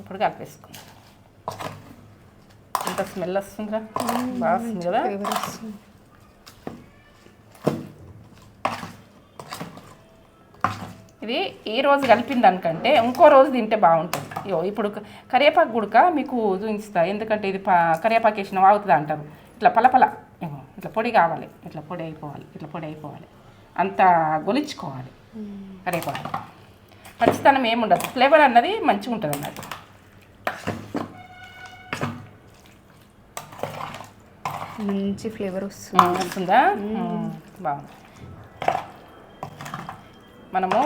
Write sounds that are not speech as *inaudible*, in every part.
ఇప్పుడు కలిపేసుకుందాం. ఎంత స్మెల్ వస్తుందిరా. బాగా వస్తుంది కదా? ఇది ఈ రోజు కలిపిన దానికంటే ఇంకో రోజు తింటే బాగుంటుంది. ఇప్పుడు కరివేపాకు గుడక మీకు చూపిస్తా. ఎందుకంటే ఇది కరివేపాకు వేసిన వాగుతుంది అంటారు. ఇట్లా పలపల ఇగో ఇట్లా పొడి కావాలి. ఇట్లా పొడి అయిపోవాలి. ఇట్లా పొడి అయిపోవాలి. అంత గొలిచుకోవాలి. కరివేపాకు. పచ్చితనం ఏముండదు. ఫ్లేవర్ అన్నది మంచిగా ఉంటుంది అన్నది మంచి ఫ్లేవర్ వస్తుంది. వస్తుందా? బాగుంది. మనము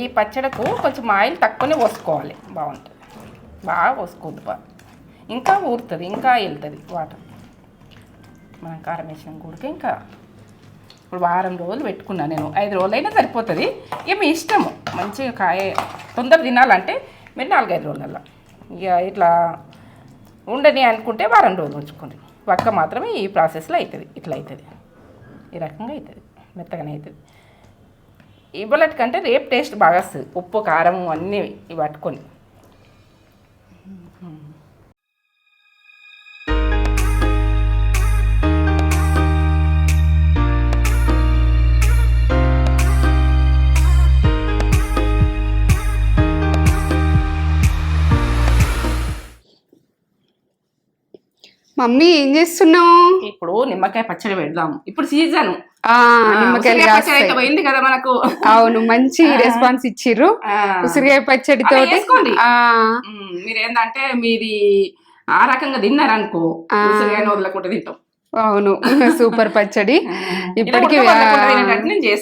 ఈ పచ్చడకు కొంచెం ఆయిల్ తక్కువనే పోసుకోవాలి. బాగుంటుంది. బాగా పోసుకోవద్దు బా. ఇంకా ఊరుతుంది ఇంకా వెళ్తుంది వాటర్. మనం కారం వేసిన కూడక ఇంకా ఇప్పుడు వారం రోజులు పెట్టుకున్నా నేను. ఐదు రోజులైనా సరిపోతుంది. ఇక మీ ఇష్టము. మంచిగా కాయ తొందర తినాలంటే మీరు నాలుగైదు రోజులల్లో. ఇక ఇట్లా ఉండని అనుకుంటే వారం రోజులు ఉంచుకోండి. వక్క మాత్రమే ఈ ప్రాసెస్లో అవుతుంది. ఇట్లా అవుతుంది. ఈ రకంగా అవుతుంది. మెత్తగానే అవుతుంది. ఇవ్వలటి కంటే రేపు టేస్ట్ బాగా వస్తుంది. ఉప్పు కారం అన్నీ ఇవి పట్టుకొని మమ్మీ ఏం చేస్తున్నావు? ఇప్పుడు నిమ్మకాయ పచ్చడి పెడదాం. ఇప్పుడు సీజన్. నిమ్మకాయలు పోయింది కదా మనకు. అవును మంచి *laughs* రెస్పాన్స్ ఇచ్చిర్రు. ఉసిరికాయ పచ్చడి తోటి. మ్మ్. మీరేందంటే మీది ఆ రకంగా తిన్నారనుకో ఉసిరికాయ వదలకుండా తింటాం. అవును సూపర్ పచ్చడి. *laughs* ఇప్పటికీ నేను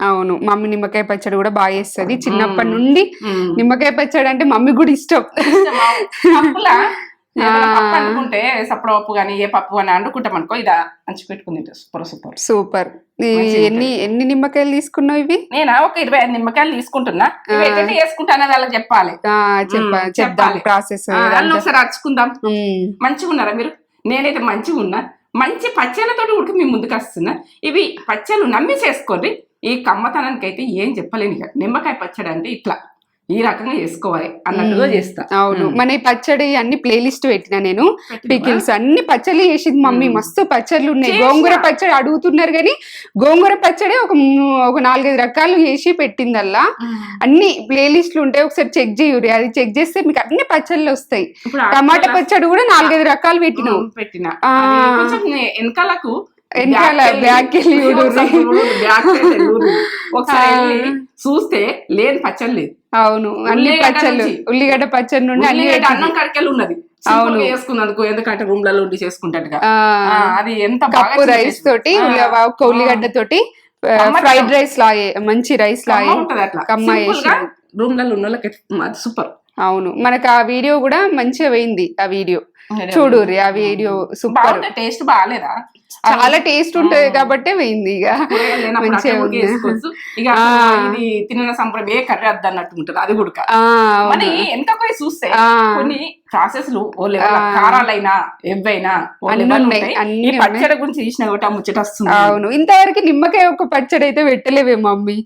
అవును మమ్మీ నిమ్మకాయ పచ్చడి కూడా బాగా చేస్తుంది. చిన్నప్పటి నుండి మ్మ్. నిమ్మకాయ పచ్చడి అంటే మమ్మీ కూడా ఇష్టం. *laughs* పప్పు అనుకుంటే సప్పుడు పప్పు కానీ ఏ పప్పు అని వండుకుంటాం అనుకో ఇదా మంచి పెట్టుకుని తింటా సూపర్ సూపర్. సూపర్. ఎన్ని ఎన్ని నిమ్మకాయలు తీసుకున్నావు ఇవి? నేను? ఒక ఇరవై ఐదు నిమ్మకాయలు తీసుకుంటున్నా. ఇవి ఎట్లా చేసుకుంటానో వాళ్ళకి చెప్పాలి. చెప్పాలి. ప్రాసెస్ ఒకసారి అరుచుకుందాం. మంచిగా ఉన్నారా మీరు? నేనైతే మంచిగా ఉన్నా మంచి పచ్చళ్ళతోటి ఉడికి మీ ముందుకు వస్తున్నా. ఇవి పచ్చళ్ళు నమ్మి చేసుకోండి. ఈ కమ్మతనానికి అయితే ఏం చెప్పలేను ఇక నిమ్మకాయ పచ్చడి అంటే ఇట్లా. ఈ రకంగా చేసుకోవాలి అన్నట్టుగా చేస్తా. అవును. మన పచ్చడి అన్ని ప్లేలిస్ట్ పెట్టిన నేను? పికిల్స్ అన్ని పచ్చళ్ళు చేసింది మమ్మీ. మ్మ్. మస్తు పచ్చళ్ళు ఉన్నాయి. గోంగూర పచ్చడి అడుగుతున్నారు కానీ గోంగూర పచ్చడి ఒక ఒక నాలుగైదు రకాలు చేసి పెట్టిందల్లా. అన్ని ప్లేలిస్ట్లు ఉంటాయి. ఒకసారి చెక్ చేయురి అది చెక్ చేస్తే మీకు అన్ని పచ్చళ్ళు వస్తాయి. టమాటా పచ్చడి కూడా నాలుగైదు రకాలు పెట్టినావు. పెట్టిన. వెనకాలకు వెనకాల బ్యాక్ వెళ్ళి-. *laughs* ఒకసారి చూస్తే లేని పచ్చడి లేదు. అవును. అన్ని పచ్చళ్ళు. ఉల్లిగడ్డ పచ్చడి నుండి అన్ని ఉల్లిగడ్డ. అన్నం కడకెళ్ళి ఉన్నది. అవును. చేసుకున్నందుకు ఎందుకంటే రూమ్లలో ఉండి చేసుకుంటాడుగా అది ఎంత కప్పు రైస్ తోటి ఒక్క ఉల్లిగడ్డ తోటి ఫ్రైడ్ రైస్ లాగే మంచి రైస్ లాగే కమ్మ వేసింది. రూమ్లలో ఉన్న వాళ్ళకి సూపర్ అవును. మనకు ఆ వీడియో కూడా మంచిగా పోయింది ఆ వీడియో. చూడుర్రి ఆ వీడియో సూపర్ టేస్ట్ బాగాలేదా? చాలా టేస్ట్ ఉంటది కాబట్టి పోయింది ఇక. ఇక ఇది తిన్న ఏ కర్రీ వద్ద అన్నట్టు ఉంటది. అది కూడా మరి. ఎంత పోయి చూస్తే. కొన్ని ఓ లెవెల్ ఆ. కారాలైనా ఎవైనా ఈ. పచ్చడి గురించి తీసిన ఒకటి ఆ ముచ్చట వస్తుంది. అవును. ఇంతవరకు నిమ్మకాయ ఒక పచ్చడి అయితే పెట్టలేవే మమ్మీ.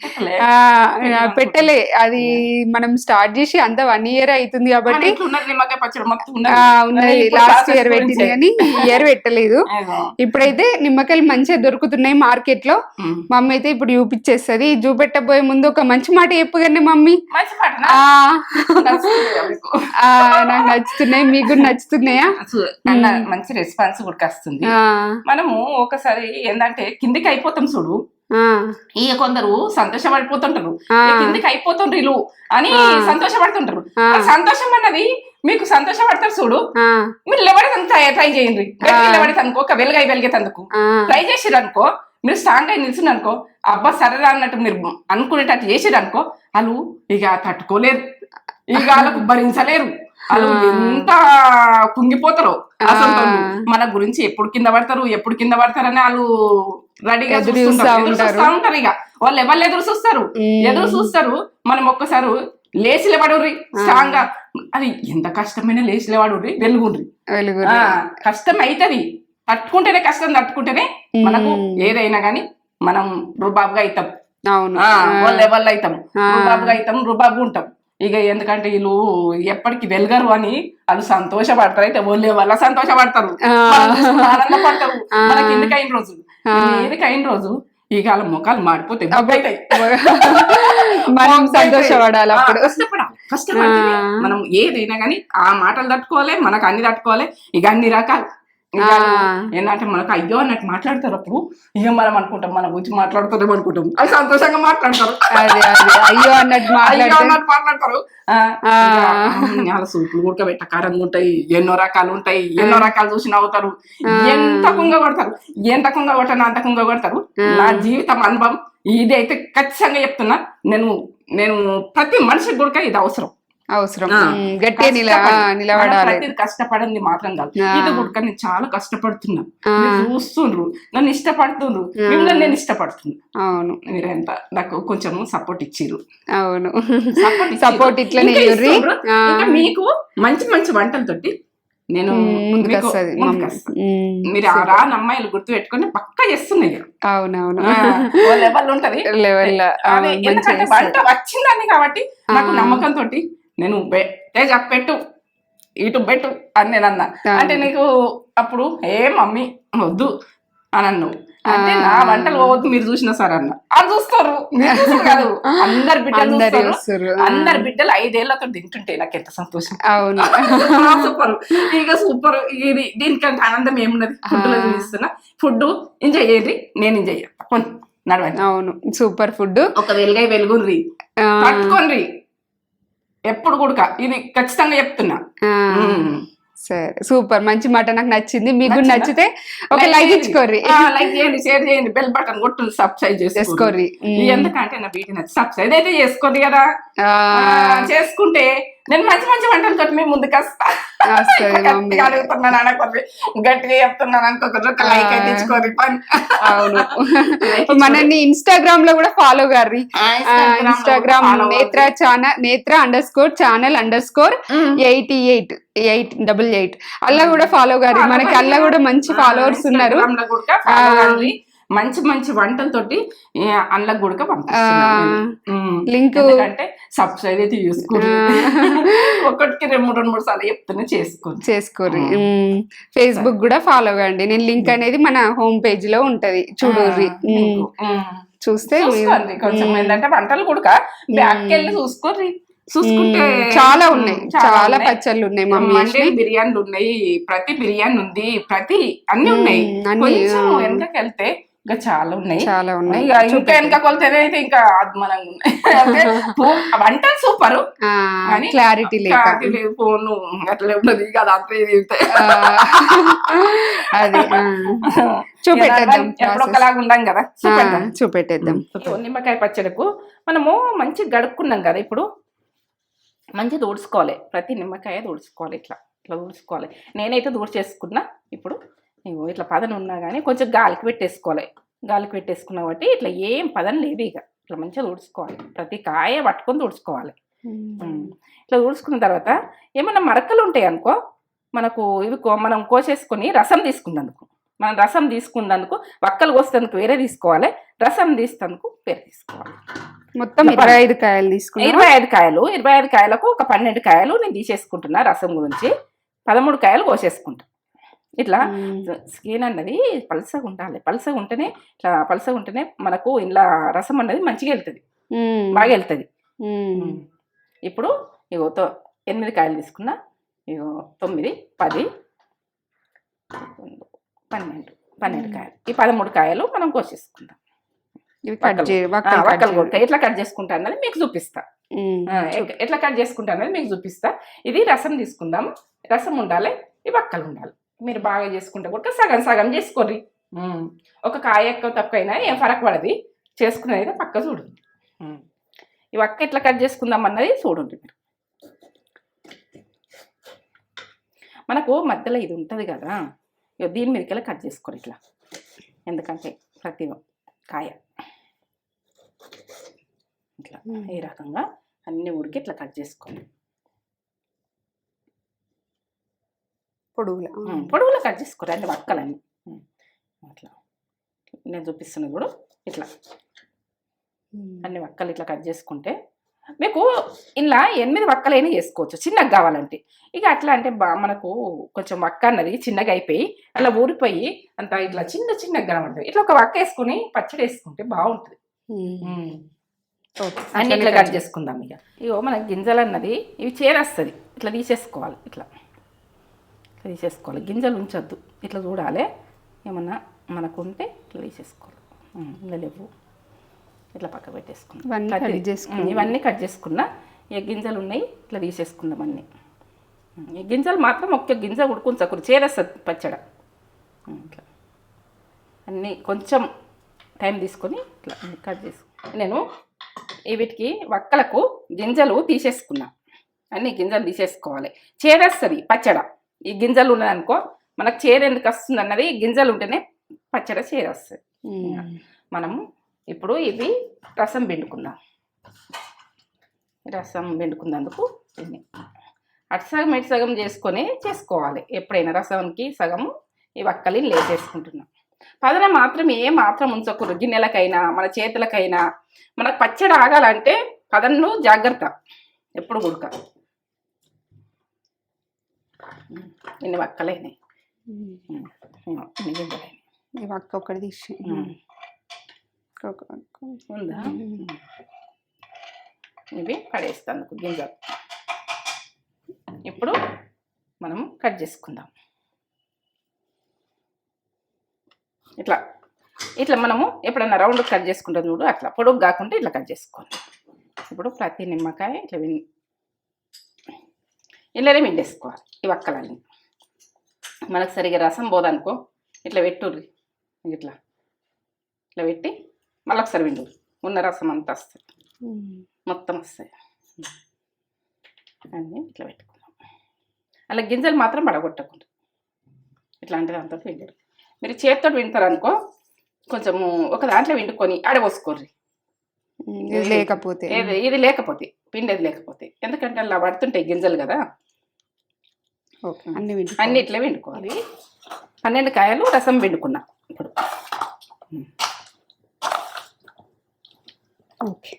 పెట్టలే. అది మనం స్టార్ట్ చేసి అంత వన్ ఇయర్ అవుతుంది కాబట్టి నిమ్మకాయ పచ్చడి మొత్తం ఉన్నది. లాస్ట్ ఇయర్ పెట్టింది. కానీ ఈ ఇయర్ పెట్టలేదు. *laughs* అదో. ఇప్పుడైతే నిమ్మకాయలు మంచిగా దొరుకుతున్నాయి మార్కెట్లో. మమ్మీ అయితే ఇప్పుడు చూపించేస్తుంది. చూపెట్టబోయే ముందు ఒక మంచి మాట చెప్పు కానీ మమ్మీ. నాకు నచ్చుతున్నాయి మీకు కూడా నచ్చుతున్నాయా మంచి రెస్పాన్స్ కూడా వస్తుంది. మనము ఒకసారి ఏంటంటే కిందికి అయిపోతాం చూడు. ఇక కొందరు సంతోషపడిపోతుంటారు. ఆ. "ఏ కిందికి అయిపోతుండ్రు వీళ్ళు అని. సంతోషపడుతుంటారు. సంతోషం అన్నది మీకు సంతోషపడతారు చూడు. మీరు లెవడేది ట్రై చేయండి. లెవడేది అనుకో ఒక వెలుగై వెలిగేతందుకు ట్రై చేసిరు అనుకో మీరు స్ట్రాంగ్ అయి నిల్చుని అనుకో అబ్బా సరదా అన్నట్టు మీరు అనుకునేటట్టు చేసిరు అనుకో వాళ్ళు ఇక తట్టుకోలేరు. ఇక వాళ్ళకు భరించలేరు. వాళ్ళు ఎంత కుంగిపోతారో అసలు వాళ్ళు మన గురించి ఎప్పుడు కింద పడతారు ఎప్పుడు కింద పడతారని వాళ్ళు రెడీగా చూస్తుంటారు. చూస్తా ఉంటారు. ఇక. వాళ్ళు ఎవరు ఎదురు చూస్తారు. ఎదురు చూస్తారు. మనం ఒక్కసారి లేచి లేవడుర్రి స్ట్రాంగ్గా. అది ఎంత కష్టమైన లేచి లేవడుర్రి? వెలుగుండ్రి కష్టం అవుతుంది తట్టుకుంటేనే కష్టం తట్టుకుంటేనే మనకు ఏదైనా గాని మనం రుబాబుగా అవుతాం అవును. ఓ లెవెల్ అవుతాం. రుబాబుగా అవుతాం రుబాబు ఉంటాం. ఇక ఎందుకంటే వీళ్ళు ఎప్పటికి వెలగరు అని వాళ్ళు సంతోషపడతారు అయితే ఒళ్ళే వల్ల సంతోషపడతారు ఆనందపడతారు. మనకి ఎందుకు అయిన రోజు అయిన రోజు ఈ కాలం ముఖాలు. బొబ్బైతాయి. మనం. సంతోషపడాలి అప్పుడు ఆ. మనం ఏదైనా కానీ ఆ మాటలు తట్టుకోవాలి మనకు అన్ని తట్టుకోవాలి ఇక అన్ని రకాలు ఇక. ఏంటంటే మనకు అయ్యో అన్నట్టు మాట్లాడతారు అప్పుడు ఇక మనం అనుకుంటాం మన గురించి మాట్లాడుతారేమో అనుకుంటాం. అది సంతోషంగా మాట్లాడతారు. అయ్యో అన్నట్టు అయ్యో మాట్లాడితే? అన్నట్టు మాట్లాడతారు. వాళ్ళ సూపులు ఉడకబెట్ట కారంగా ఉంటాయి ఎన్నో రకాలు ఉంటాయి ఎన్నో రకాలు చూసి నవ్వుతారు. ఎంత కుంగ కొడతారు ఎంత కుంగ కొట్టను అంత కుంగ కొడతారు. నా జీవితం అనుభవం. ఇది అయితే ఖచ్చితంగా చెప్తున్నా. నేను నేను ప్రతి మనిషికి కూడా ఇది అవసరం. అవసరం. గట్టిగా నిలబడాలి. కష్టపడింది మాత్రం కాదు. ఇది కూడా నేను చాలా కష్టపడుతున్నా. చూస్తుండ్రు. నన్ను ఇష్టపడుతుండ్రు. మిమ్మల్ని నేను ఇష్టపడుతున్నా. అవును. మీరు ఎంత నాకు కొంచెం సపోర్ట్ ఇచ్చిర్రు. అవును. సపోర్ట్ ఇట్లనే మీకు మంచి మంచి వంటలతోటి నేను. మీరు ఆ రాని అమ్మాయిలు గుర్తు పెట్టుకొని పక్క చేస్తున్నాయి అవునవును. లెవెల్ ఉంటది. లెవెల్ వంట వచ్చిందని కాబట్టి నాకు. నమ్మకం తోటి నేను తేజ పెట్టు. ఇటు పెట్టు అని నేను అన్నా. అంటే నీకు అప్పుడు ఏ మమ్మీ వద్దు అని అన్నావు. అంటే. నా వంటలు పోవద్దు మీరు చూసిన సార్ అన్న. అది చూస్తారు. కాదు. అందరు బిడ్డలు అందరు చూస్తారు. అందరు బిడ్డలు ఐదేళ్ళతో తింటుంటే నాకు ఎంత సంతోషం. అవును. సూపర్. ఇక సూపర్. ఇది దీనికంటే ఆనందం ఏమున్నది? ఫుడ్లో. చూపిస్తున్నా. ఫుడ్ ఎంజాయ్ చేయండి. నేను ఎంజాయ్ చేస్తాను నడవండి. అవును. సూపర్ ఫుడ్ ఒక వెలుగై వెలుగుండ్రి. పట్టుకోండి ఎప్పుడు కూడా ఇది ఖచ్చితంగా చెప్తున్నా. సరే సూపర్. మంచి మాట నాకు నచ్చింది. మీకు? నచ్చితే ఒక లైక్. ఇచ్చుకోర్రి. లైక్ చేయండి షేర్ చేయండి. బెల్ బటన్ కొట్టు సబ్స్క్రైబ్ చేసుకోర్రి. ఎందుకంటే నా వీటి నచ్చి సబ్స్క్రైబ్ అయితే చేసుకోండి కదా. చేసుకుంటే నేను మంచి మంచి వంటలతో మేము ముందుకు వస్తా. గట్టిగా అడుగుతున్నాను అనకొర్రి గట్టిగా చెప్తున్నాను అనుకోకర్రి ఒక లైక్ అయితే ఇచ్చుకోర్రి పని. అవును. మనని ఇన్స్టాగ్రామ్లో కూడా ఫాలో గారి Instagram Netra channel Netra underscore channel underscore eighty eight eight double eight అలా కూడా ఫాలో గారి మనకి గారి. అలా కూడా మంచి ఫాలోవర్స్ ఉన్నారు. మంచి మంచి వంటలతోటి అందులో కూడా పంపిస్తున్నాను నేను. ఉమ్. లింక్. సబ్స్క్రైబ్ అయితే *laughs* ఒకటికి రెండు మూడు రెండు మూడు సార్లు చెప్తూనే. ఫేస్బుక్ కూడా ఫాలో కండి. నేను లింక్ అనేది మన హోమ్ పేజ్లో ఉంటది. ఉమ్. చూస్తే కొంచెం ఏంటంటే వంటలు కూడా బ్యాక్ వెళ్ళి చూసుకోర్రి. చూసుకుంటే చాలా ఉన్నాయి. చాలా. పచ్చళ్ళు ఉన్నాయి మమ్మీ. బిర్యానీలు ఉన్నాయి. ప్రతి బిర్యానీ ఉంది. ప్రతి అన్ని ఉన్నాయి. అన్ని, కొంచెం. వెనకకి వెళ్తే ఇంకా చాలా ఉన్నాయి. చాలా ఉన్నాయి. ఇక ఇంకా వెనక కొలతేనే అయితే ఇంకా అద్మనంగా ఉన్నాయి. అంటే సూపర్ కానీ క్లారిటీ లేక. ఫోన్ అట్లా ఉన్నది కదా అంతే అది. చూపెట్టేద్దాం ఎప్పుడు process. ఒకలాగా ఉండం కదా. చూపెట్టేద్దాం. నిమ్మకాయ పచ్చడికు మనము మంచి గడుక్కున్నాం కదా ఇప్పుడు. మంచి దూడ్చుకోవాలి ప్రతి నిమ్మకాయ దూడ్చుకోవాలి ఇట్లా. ఇట్లా దూడ్చుకోవాలి నేనైతే దూడ్చేసుకున్నా ఇప్పుడు. ఇట్లా పదన ఉన్నా కానీ కొంచెం గాలికి పెట్టేసుకోవాలి. గాలికి పెట్టేసుకున్నా కాబట్టి ఇట్లా ఏం పదన లేదు ఇక. ఇట్లా మంచిగా దూడ్చుకోవాలి ప్రతి కాయ పట్టుకొని దూడ్చుకోవాలి ఉమ్. ఇట్లా ఊడ్చుకున్న తర్వాత ఏమన్నా మరకలు ఉంటాయి అనుకో మనకు ఇవి కో- మనం కోసేసుకొని రసం తీసుకున్నందుకు మనం రసం తీసుకున్నందుకు వక్కలు కోసేందుకు వేరే తీసుకోవాలి రసం తీసేందుకు వేరే తీసుకోవాలి. మొత్తం ఇరవై ఐదు కాయలు తీసుకున్నా ఇరవై ఐదు కాయలు ఇరవై ఐదు కాయలకు ఒక పన్నెండు కాయలు నేను తీసేసుకుంటున్నా రసం గురించి. పదమూడు కాయలు కోసేసుకుంటా. ఇట్లా స్కిన్ అన్నది పలసగా ఉండాలి. పలసగా ఉంటేనే ఇట్లా పలసగా ఉంటేనే మనకు ఇలా రసం అన్నది మంచిగా వెళ్తుంది. బాగా వెళ్తుంది. ఇప్పుడు ఇగో తొ- ఎనిమిది కాయలు తీసుకున్నా. ఇగో తొమ్మిది పది పన్నెండు పన్నెండు కాయలు. ఈ పదమూడు కాయలు మనం కోసేసుకుందాం. వక్కలు. కొడక. ఎట్లా కట్ చేసుకుంటా అన్నది మీకు చూపిస్తా. ఎట్లా కట్ చేసుకుంటా అన్నది మీకు చూపిస్తా. ఇది రసం తీసుకుందాం. రసం ఉండాలి ఈ వక్కలు ఉండాలి. మీరు బాగా చేసుకుంటే కూడా సగం సగం చేసుకోర్రి. ఒక కాయ ఎక్కువ తక్కువ అయినా ఏం ఫరక్ పడది. చేసుకునేది పక్క చూడండి. ఈ వక్క ఎట్లా కట్ చేసుకుందాం అన్నది చూడండి మీరు. మనకు మధ్యలో ఇది ఉంటుంది కదా. దీని మీదకెళ్ళి కట్ చేసుకోరు ఇట్లా. ఎందుకంటే ప్రతి కాయ. ఇట్లా ఈ రకంగా అన్ని ఉడికి ఇట్లా కట్ చేసుకోండి పొడుగులా ఉమ్, పొడవులో కట్ చేసుకోరు? అన్ని వక్కలన్నీ ఉమ్, అట్లా. నేను చూపిస్తున్నది కూడా ఇట్లా. అన్ని వక్కలు ఇట్లా కట్ చేసుకుంటే మీకు ఇలా ఎనిమిది వక్కలైనా వేసుకోవచ్చు చిన్నగా కావాలంటే. ఇక అట్లా అంటే బా మనకు కొంచెం వక్క అన్నది చిన్నగా అయిపోయి అలా ఊరిపోయి అంత ఇట్లా చిన్న చిన్నగా కనబడుతుంది ఇట్లా ఒక వక్క వేసుకుని పచ్చడి వేసుకుంటే బాగుంటుంది. అన్ని ఇట్లా కట్ చేసుకుందాం ఇక. ఇగో మన గింజలు అన్నది ఇవి చేరేస్తుంది ఇట్లా తీసేసుకోవాలి. ఇట్లా. తీసేసుకోవాలి. గింజలు ఉంచొద్దు. ఇట్లా చూడాలి. ఏమన్నా మనకు ఉంటే ఇట్లా తీసేసుకోవాలి. ఇలా లేవు. ఇట్లా పక్క పెట్టేసుకుందాం ఇవన్నీ కట్ చేసుకున్నాం. ఉమ్, ఇవన్నీ కట్ చేసుకున్నా. ఇక గింజలు ఉన్నాయి ఇట్లా తీసేసుకుందాం అన్నీ. ఈ గింజలు మాత్రం ఒక్క గింజ ఉడుకుంచకూడదు చేరేస్తుంది పచ్చడ. ఇట్లా. అన్నీ కొంచెం టైం తీసుకొని ఇట్లా కట్ చేసు నేను వీటికి వక్కలకు గింజలు తీసేసుకున్నా. అన్ని గింజలు తీసేసుకోవాలి. చేరేస్తుంది పచ్చడ. ఈ గింజలు ఉన్నదనుకో మనకు చేరు ఎందుకు వస్తుంది అన్నది గింజలు ఉంటేనే పచ్చడ చేరేస్తుంది ఉమ్. మనము ఇప్పుడు ఇవి రసం పిండుకుందాం. రసం పిండుకున్నందుకు దీన్ని అటు సగం ఇటు సగం చేసుకొని చేసుకోవాలి. ఎప్పుడైనా రసంకి సగము ఈ వక్కలి లేచేసుకుంటున్నాం. పదన మాత్రం ఏ మాత్రం ఉంచకూడదు. గిన్నెలకైనా మన చేతులకైనా. మనకు పచ్చడి ఆగాలంటే పదన్ను జాగ్రత్త. ఎప్పుడు గుడక ఇన్ని వక్కలైనాయి. ఈ వక్క ఒకటి తీసి. ఉందా. ఇవి పడేస్తాను గింజలు. ఇప్పుడు మనం కట్ చేసుకుందాం. ఇట్లా. ఇట్లా మనము ఎప్పుడైనా రౌండ్ కట్ చేసుకుంటాం చూడు అట్లా పొడుగు కాకుండా ఇట్లా కట్ చేసుకోవాలి. ఇప్పుడు ప్రతి నిమ్మకాయ ఇట్లా విన్ ఇళ్ళనే పిండేసుకోవాలి ఈ వక్కలన్నీ. మనకు సరిగా రసం పోదనుకో ఇట్లా పెట్టుర్రి ఇట్లా. ఇట్లా పెట్టి మళ్ళీ ఒకసారి విండు ఉన్న రసం అంతా వస్తుంది. మొత్తం వస్తాయి అన్నీ ఇట్లా పెట్టుకుందాం. అలా గింజలు మాత్రం పడగొట్టకుండా ఇట్లాంటిది అంతా పిండి మీరు చేతితో వింటారు అనుకో కొంచెము ఒక దాంట్లో విండుకొని ఆడబోసుకోర్రి లేకపోతే. ఇది లేకపోతే పిండేది లేకపోతే. ఎందుకంటే అలా పడుతుంటాయి గింజలు కదా. అన్ని అన్ని ఇట్లా విండుకోవాలి పన్నెండు కాయలు రసం పిండుకున్నా ఇప్పుడు. ఓకే.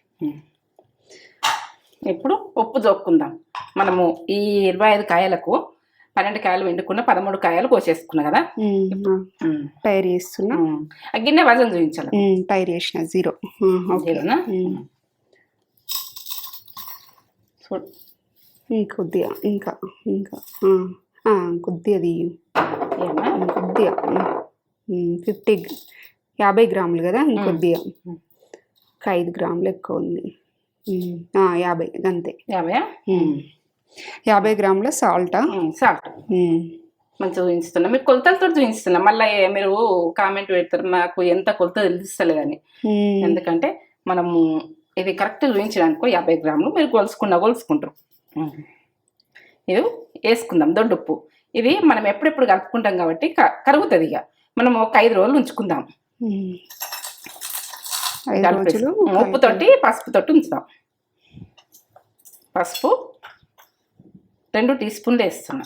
ఇప్పుడు ఉప్పు జోక్కుందాం. మనము ఈ ఇరవై ఐదు కాయలకు పన్నెండు కాయలు వండుకున్న పదమూడు కాయలు కోసేసుకున్నా కదా. టైర్ చేస్తున్నా. గిన్నె వజన్ చూపించాలి. టైర్ చేసిన జీరో. జీరోనా? చూడు. ఇంకొద్దిగా ఇంకా ఇంకా కొద్దిగా? ఉమ్, కొద్దిగా ఫిఫ్టీ యాభై గ్రాములు కదా ఇంకొద్దిగా. ఒక ఐదు గ్రాములు ఎక్కువ ఉంది. యాభై అంతే. ఉమ్. యాభై గ్రాముల సాల్టా. సాల్ట్. మంచిగా చూపిస్తున్నా. మీకు కొలతలతో చూపిస్తున్నా. మళ్ళీ మీరు కామెంట్ పెడతారు నాకు ఎంత కొలత తెలుస్తలేదని ఎందుకంటే మనము ఇది కరెక్ట్ చూపించడానికి యాభై గ్రాములు మీరు కొలుసుకున్నా కొలుసుకుంటారు. ఇది వేసుకుందాం దొడ్డుప్పు ఇది మనం ఎప్పుడెప్పుడు కలుపుకుంటాం కాబట్టి క- కరుగుతుంది ఇక. మనం ఒక ఐదు రోజులు ఉంచుకుందాం. రోజులు ఉమ్, ఉప్పుతోటి పసుపుతోటి ఉంచుదాం. పసుపు రెండు టీ స్పూన్లు వేస్తున్నా.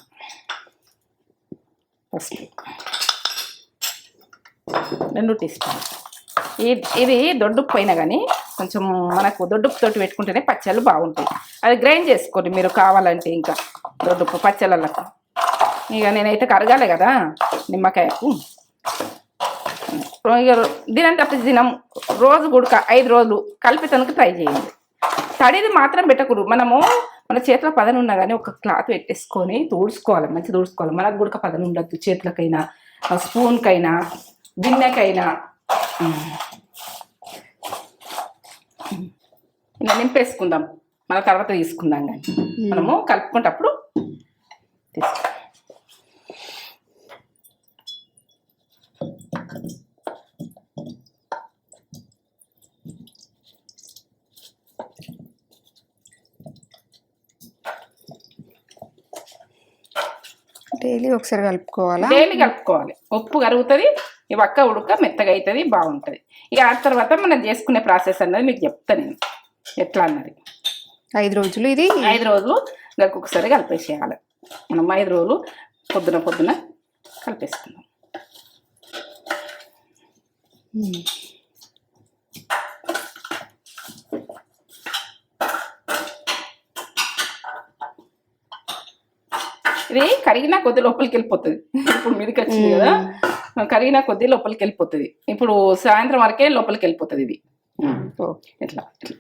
పసుపు రెండు టీ స్పూన్లు. ఈ- ఇది దొడ్డుప్పు అయినా కానీ కొంచెం మనకు దొడ్డుప్పుతోటి పెట్టుకుంటేనే పచ్చళ్ళు బాగుంటాయి. అది గ్రైండ్ చేసుకోండి మీరు కావాలంటే ఇంకా దొడ్డుప్పు పచ్చళ్ళకు. ఇక నేనైతే కరగాలి కదా నిమ్మకాయకు ఇక దీనంటే దినం రోజు గుడక ఐదు రోజులు కలిపితనకు ట్రై చేయండి. తడిది మాత్రం పెట్టకూడదు. మనము మన చేతిలో పదన ఉన్నా కానీ ఒక క్లాత్ పెట్టేసుకొని తుడుచుకోవాలి. మంచి తుడుచుకోవాలి. మనకు గుడక పదన ఉండద్దు చేతులకైనా స్పూన్కైనా గిన్నెకైనా. ఇలా నింపేసుకుందాం. మన తర్వాత తీసుకుందాం కానీ మనము కలుపుకునేటప్పుడు తీసుకుందాం డైలీ ఒకసారి కలుపుకోవాలా? డైలీ కలుపుకోవాలి. ఉప్పు కరుగుతుంది ఈ వక్క ఉడక మెత్తగా అవుతుంది బాగుంటుంది. ఇక ఆ తర్వాత మనం చేసుకునే ప్రాసెస్ అన్నది మీకు చెప్తా నేను. ఎట్లా అన్నది? ఐదు రోజులు ఇది. ఐదు రోజులు ఇంకొకసారి కలిపేసేయాలి. మనం ఐదు రోజులు పొద్దున పొద్దున కలిపేసుకుందాం. ఇది కరిగిన కొద్ది లోపలికి వెళ్ళిపోతుంది. ఇప్పుడు మీదకి వచ్చింది కదా. కరిగిన కొద్ది లోపలికి వెళ్ళిపోతుంది. ఇప్పుడు సాయంత్రం వరకే లోపలికి వెళ్ళిపోతుంది ఇది. ఇట్లా ఇట్లా.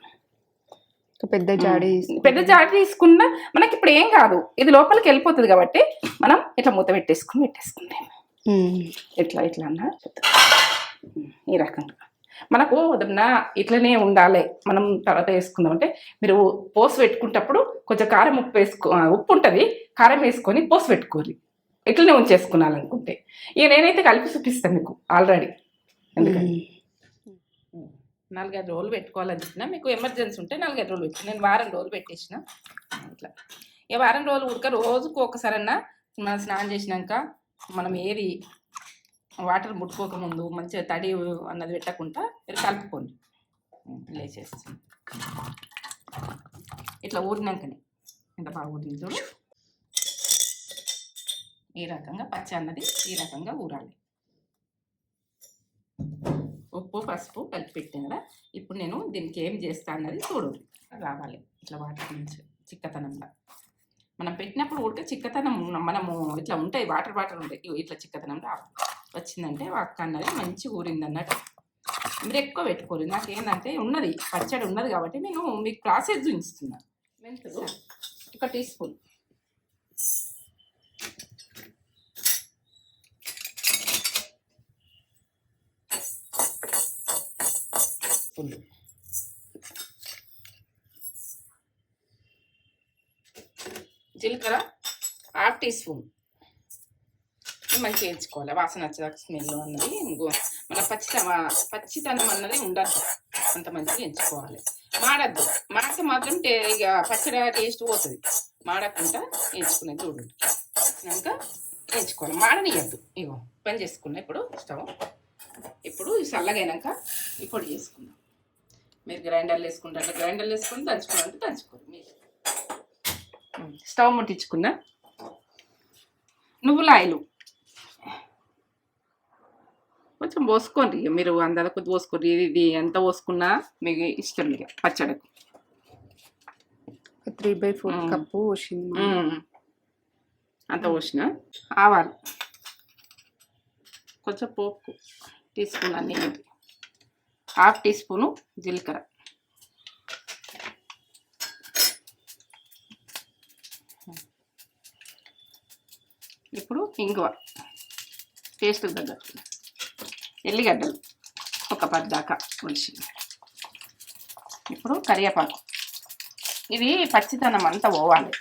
పెద్ద జాడి పెద్ద జాడి తీసుకున్నా మనకి ఇప్పుడు ఏం కాదు. ఇది లోపలికి వెళ్ళిపోతుంది కాబట్టి మనం ఇట్లా మూత పెట్టేసుకుని పెట్టేసుకుంటాం ఉమ్. ఇట్లా ఇట్లా అన్న ఈ రకంగా. మనకు వదిన ఇట్లనే ఉండాలి. మనం తర్వాత వేసుకుందాం అంటే మీరు పోసి పెట్టుకుంటప్పుడు కొంచెం కారం ఉప్పు వేసుకో ఉప్పు ఉంటుంది. కారం వేసుకొని పోసి పెట్టుకోరి ఇట్లనే ఉంచేసుకున్నాలనుకుంటే. ఇక నేనైతే కలిపి చూపిస్తాను మీకు ఆల్రెడీ. ఎందుకంటే నాలుగైదు రోజులు పెట్టుకోవాలని చెప్పిన మీకు ఎమర్జెన్సీ ఉంటే నాలుగైదు రోజులు పెట్టి నేను వారం రోజులు పెట్టేసిన. ఇట్లా. ఈ వారం రోజులు ఉడక రోజుకు ఒకసారన్నా మనం స్నానం చేసినాక మనం ఏది వాటర్ ముట్టుకోకముందు మంచిగా తడి అన్నది పెట్టకుండా మీరు కలుపుకోండి. లేచేసి ఇట్లా ఊరినాకనే. ఎంత బాగా ఊరింది చూడు. ఈ రకంగా పచ్చి అన్నది ఈ రకంగా ఊరాలి. ఉప్పు పసుపు కలిపి పెట్టాను కదా ఇప్పుడు నేను దీనికి ఏం చేస్తా అన్నది చూడు. రావాలి. ఇట్లా వాటర్ నుంచి చిక్కతనంగా. మనం పెట్టినప్పుడు ఉడక చిక్కతనం మనము ఇట్లా ఉంటాయి వాటర్ వాటర్ ఉంటాయి. ఇట్లా చిక్కతనం రా వచ్చిందంటే అక్క అన్నది మంచి ఊరింది అన్నట్టు మీరు ఎక్కువ పెట్టుకోరు. నాకేంటంటే ఉన్నది పచ్చడి ఉన్నది కాబట్టి నేను మీకు ప్రాసెస్ చూపిస్తున్నా. మెంతులు? ఒక టీ స్పూన్. ఫుల్ జీలకర్ర హాఫ్ టీ స్పూన్. మంచిగా వేయించుకోవాలి. వాసన వచ్చేదాకా స్మెల్ అన్నది ఇంకో- మన పచ్చితనం పచ్చితనం అన్నది ఉండద్దు అంత మంచిగా ఎంచుకోవాలి మాడద్దు. మాడితే మాత్రం టే ఇక పచ్చడి టేస్ట్ పోతుంది. మాడకుండా ఎంచుకునేది చూడండి వచ్చినాక ఎంచుకోవాలి మాడనియద్దు. ఇగో పని చేసుకున్నా ఇప్పుడు స్టవ్. ఇప్పుడు ఈ చల్లగైనాక ఇప్పుడు చేసుకుందాం. మీరు గ్రైండర్లు వేసుకుంటారు. గ్రైండర్లు వేసుకొని దంచుకోవాలంటే దంచుకోరు మీరు స్టవ్ ముట్టించుకున్నా నువ్వుల ఆయిలు కొంచెం పోసుకోండి. ఇక మీరు అందాల కొద్ది పోసుకోండి. ఇది ఇది ఎంత పోసుకున్నా మీకు ఇష్టం ఇక పచ్చడికి. Three by four. కప్పు పోసింది. అంత పోసిన? ఆవాలు. కొంచెం పోపు. టీ స్పూన్ అన్ని కలిపి. హాఫ్ టీ స్పూను జీలకర్ర. ఇప్పుడు ఇంగువ. టేస్ట్ తగ్గట్టు. ఎల్లిగడ్డలు ఒక పది దాకా ఉలిసి ఇప్పుడు కరివేపాకు. ఇది పచ్చితనం అంతా పోవాలి.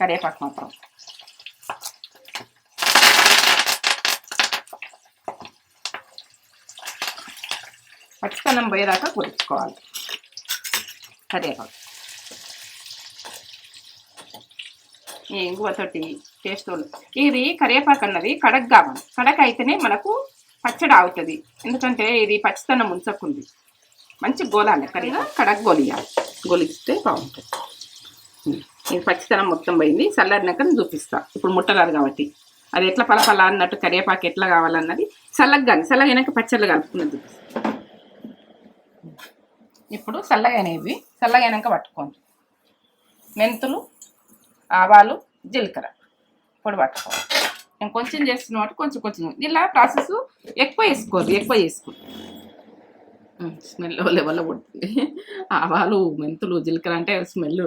కరివేపాకు మాత్రం. పచ్చితనం పోయేదాకా కొలుచుకోవాలి. కరివేపాకు ఈ ఇంగువతోటి టేస్ట్ ఇది కరివేపాకు అన్నది కడక్ కావాలి కడక్ అయితేనే మనకు పచ్చడి ఆగుతుంది. ఎందుకంటే ఇది పచ్చితనం ఉంచకుంది. మంచి గోలాలి కరిగా కడక్ గోలియాలి. గోలిస్తే బాగుంటుంది. ఇది పచ్చితనం మొత్తం పోయింది. చల్లారినాక చూపిస్తా. ఇప్పుడు ముట్టరాదు కాబట్టి. అది ఎట్లా పలపల అన్నట్టు కరివేపాకు ఎట్లా కావాలన్నది. చల్లగా కానీ చల్లగైనాక పచ్చళ్ళు కలుపుకున్నది చూపిస్తా. ఇప్పుడు చల్లగైనవి చల్లగైనాక పట్టుకోండి. మెంతులు ఆవాలు జీలకర్ర పొడి పట్టుకోవాలి. నేను కొంచెం చేస్తున్న వాటి కొంచెం కొంచెం ఇలా ప్రాసెస్ ఎక్కువ వేసుకోరు ఎక్కువ చేసుకోరు స్మెల్ లెవెల్ పుడుతుంది ఆవాలు మెంతులు జీలకర్ర అంటే స్మెల్.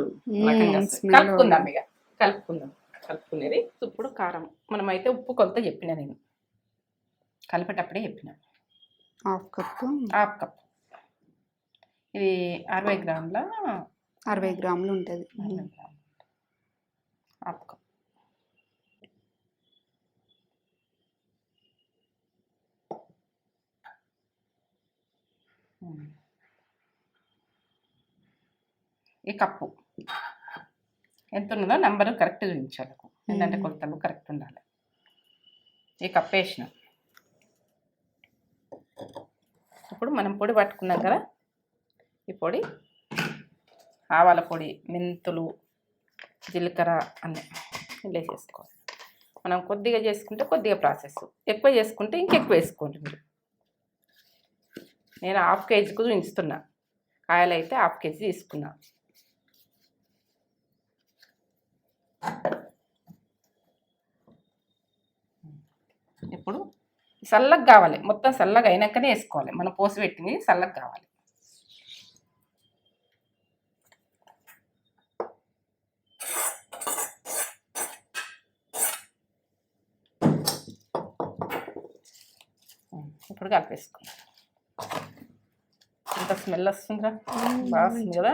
కలుపుకుందాం ఇక. కలుపుకుందాం. కలుపుకునేది ఇప్పుడు కారం. మనమైతే ఉప్పు కొలత చెప్పిన నేను. కలిపేటప్పుడే చెప్పిన. Half cup. హాఫ్ కప్ ఇది అరవై గ్రాముల? అరవై గ్రాములు ఉంటుంది. అరవై గ్రాములు. ఈ కప్పు. ఎంత ఉన్నదో నెంబర్ కరెక్ట్ చూపించాలి ఏంటంటే మ్మ్. కొలతలు కరెక్ట్ ఉండాలి. ఈ కప్ వేసిన. ఇప్పుడు మనం పొడి పట్టుకున్నాం కదా? ఈ పొడి ఆవాల పొడి మెంతులు జీలకర్ర అన్నీ వేసేసుకోవాలి మనం కొద్దిగా చేసుకుంటే కొద్దిగా ప్రాసెస్. ఎక్కువ చేసుకుంటే ఇంకెక్కువ వేసుకోండి మీరు. నేను హాఫ్ కేజీకు చూపిస్తున్నా. కాయలు అయితే హాఫ్ కేజీ తీసుకున్నా. ఇప్పుడు చల్లగా కావాలి. మొత్తం చల్లగా అయినాకనే వేసుకోవాలి. మనం పోసి పెట్టింది చల్లగా కావాలి. ఇప్పుడు కలిపేసుకుందాం ఎంత స్మెల్ వస్తుందిరా? బాగా వస్తుంది కదా?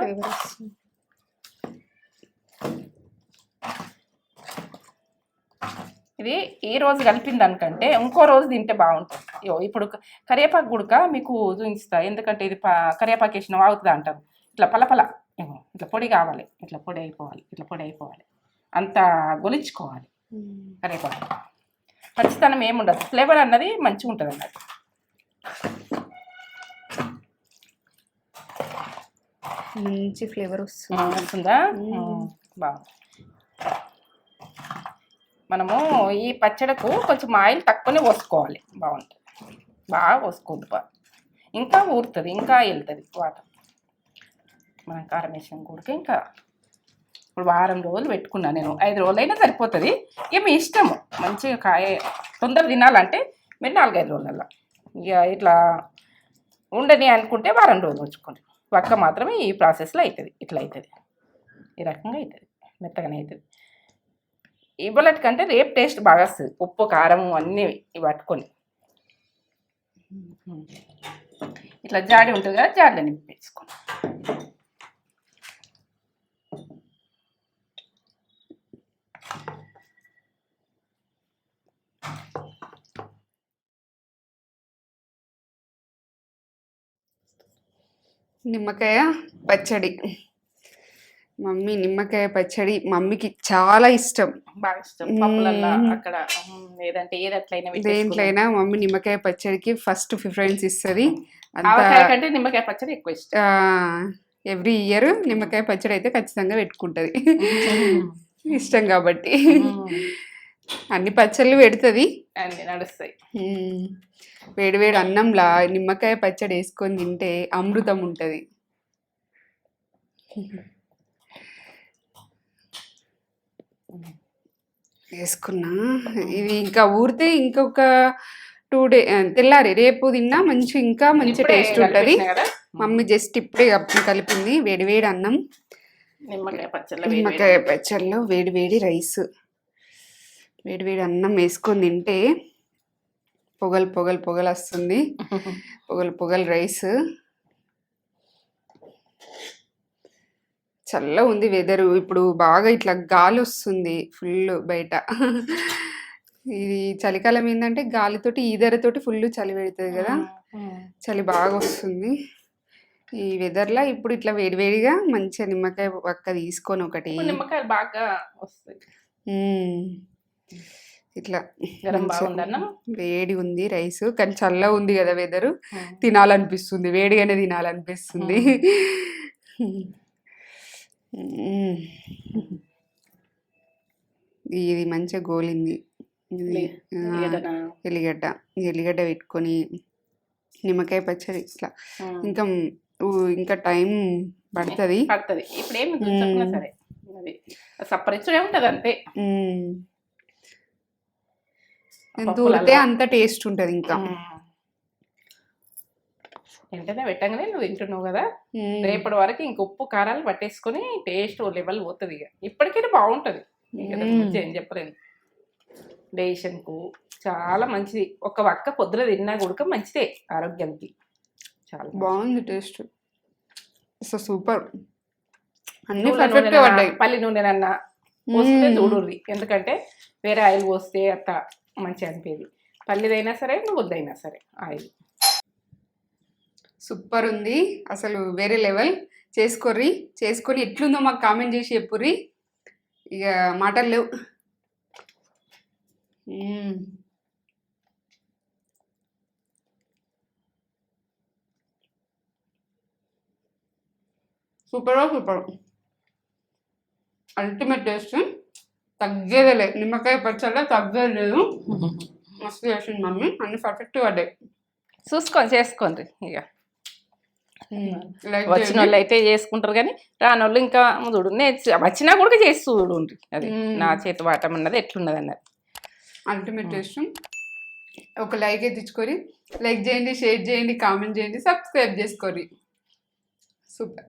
ఇది ఈ రోజు కలిపిన దానికంటే ఇంకో రోజు తింటే బాగుంటుంది. ఇప్పుడు కరివేపాకు గుడక మీకు చూపిస్తా. ఎందుకంటే ఇది కరివేపాకు వేసిన వాగుతుంది అంటారు. ఇట్లా పలపల ఇట్లా పొడి కావాలి. ఇట్లా పొడి అయిపోవాలి. ఇట్లా పొడి అయిపోవాలి. అంత గొలించుకోవాలి కరివేపాకు. పచ్చితనం ఏముండదు. ఫ్లేవర్ అన్నది మంచిగా ఉంటుంది అన్నది మంచి ఫ్లేవర్ వస్తుంది. వస్తుందా. బాగుంది. మనము ఈ పచ్చడకు కొంచెం ఆయిల్ తక్కువనే పోసుకోవాలి. బాగుంటుంది బాగా పోసుకోవద్దు బా ఇంకా ఊరుతుంది ఇంకా వెళ్తుంది వాటర్. మనం కారం వేసిన కూడక ఇంకా ఇప్పుడు వారం రోజులు పెట్టుకున్నా నేను. ఐదు రోజులైనా సరిపోతుంది. ఇక మీ ఇష్టము. మంచిగా కాయ తొందర తినాలంటే మీరు నాలుగైదు రోజులల్లో. ఇక ఇట్లా ఉండని అనుకుంటే వారం రోజులు ఉంచుకోండి. వక్క మాత్రమే ఈ ప్రాసెస్లో అవుతుంది ఇట్లా అవుతుంది ఈ రకంగా అవుతుంది మెత్తగానే అవుతుంది ఇవ్వలటి కంటే రేపు టేస్ట్ బాగా వస్తుంది. ఉప్పు కారం అన్నీ ఇవి పట్టుకొని. ఇట్లా జాడి ఉంటుంది కదా జాడిలో నింపేసుకోండి నిమ్మకాయ పచ్చడి. మమ్మీ నిమ్మకాయ పచ్చడి మమ్మీకి చాలా ఇష్టం. బాగా ఇష్టం. పప్పులల్లో. అక్కడ లేదంటే ఏది అట్లయినా దేంట్లైనా మమ్మీ నిమ్మకాయ పచ్చడికి ఫస్ట్ ప్రిఫరెన్స్ ఇస్తుంది. కంటే నిమ్మకాయ పచ్చడి ఎక్కువ ఇష్టం. ఎవ్రీ ఇయర్ నిమ్మకాయ పచ్చడి అయితే ఖచ్చితంగా పెట్టుకుంటది. ఇష్టం కాబట్టి. అన్ని పచ్చళ్ళు పెడుతుంది. అన్ని నడుస్తాయి. వేడివేడి అన్నంలా నిమ్మకాయ పచ్చడి వేసుకొని తింటే అమృతం ఉంటుంది. వేసుకున్నా. ఇది ఇంకా ఊరితే ఇంకొక టూ డే తెల్లారి. రేపు తిన్నా మంచి ఇంకా మంచి టేస్ట్ ఉంటుంది. మమ్మీ జస్ట్ ఇప్పుడే కలిపింది వేడివేడి అన్నం. నిమ్మకాయ పచ్చళ్ళ నిమ్మకాయ పచ్చడిలో వేడివేడి రైస్. వేడివేడి అన్నం వేసుకొని తింటే పొగలు పొగలు పొగలు వస్తుంది. పొగలు పొగలు రైస్. చల్ల ఉంది వెదరు. ఇప్పుడు బాగా ఇట్లా గాలి వస్తుంది ఫుల్ బయట. ఇది చలికాలం ఏంటంటే గాలితోటి ఈదరతోటి ఫుల్ చలి పెడుతుంది కదా. చలి బాగా వస్తుంది. ఈ వెదర్లో ఇప్పుడు ఇట్లా వేడివేడిగా మంచిగా నిమ్మకాయ పక్క తీసుకొని ఒకటి నిమ్మకాయలు బాగా వస్తాయి. ఇట్లా గరం మంచిగా బాగుందన్న? వేడి ఉంది రైస్. కానీ చల్ల ఉంది కదా వెదరు తినాలనిపిస్తుంది. వేడిగానే తినాలనిపిస్తుంది. ఇది మంచిగా గోలింది. ఎల్లిగడ్డ ఎల్లిగడ్డ పెట్టుకొని నిమ్మకాయ పచ్చడి ఇట్లా. ఇంకా ఇంకా టైం పడుతుంది. పడుతుంది. ఇప్పుడు ఏమి సరే. సప్పరిచ్చుడే ఉంటుంది అంతే. ఊరితే అంత టేస్ట్ ఉంటుంది ఇంకా. వెంటనే పెట్టగానే నువ్వు తింటున్నావు కదా. రేపటి వరకు ఇంక ఉప్పు కారాలు పట్టేసుకొని టేస్ట్ లెవెల్ పోతుంది ఇక ఇప్పటికైతే బాగుంటుంది ఏం చెప్పలేను. డైజెషన్కు చాలా మంచిది. ఒక వక్క పొద్దున తిన్నా కూడా మంచిదే ఆరోగ్యానికి. చాలా బాగుంది టేస్ట్. So super. అన్ని పడ్డాయి. పల్లి నూనెనన్నా పోస్తే మ్మ్. చూడుర్రి. ఎందుకంటే వేరే ఆయిల్ పోస్తే అట్ట మంచిగా అనిపేది. పల్లిదైనా సరే నువ్వులదైనా సరే ఆయిల్ సూపర్ ఉంది అసలు వేరే లెవెల్. చేసుకోర్రి చేసుకొని ఎట్లుందో మాకు కామెంట్ చేసి చెప్పుర్రి. ఇక మాటలు లేవు. Super super. Ultimate taste. తగ్గేదే లేదు నిమ్మకాయ పచ్చళ్ళ తగ్గేది లేదు *laughs* మస్తు చేసింది మమ్మీ. అన్ని పర్ఫెక్ట్ పడ్డాయి. చూసుకొని చేసుకోండి. ఇక. వచ్చిన వాళ్ళు అయితే చేసుకుంటారు కానీ రాని వాళ్ళు ఇంకా చూడు నేను వచ్చినా కూడా చేసి చూడు అది. నా చేతి వాటం అన్నది ఎట్లున్నది అన్నది. అల్టిమేట్ టేస్ట్ ఒక లైక్ ఎత్తించుకొని లైక్ చేయండి షేర్ చేయండి కామెంట్ చేయండి సబ్స్క్రైబ్ చేసుకోరి సూపర్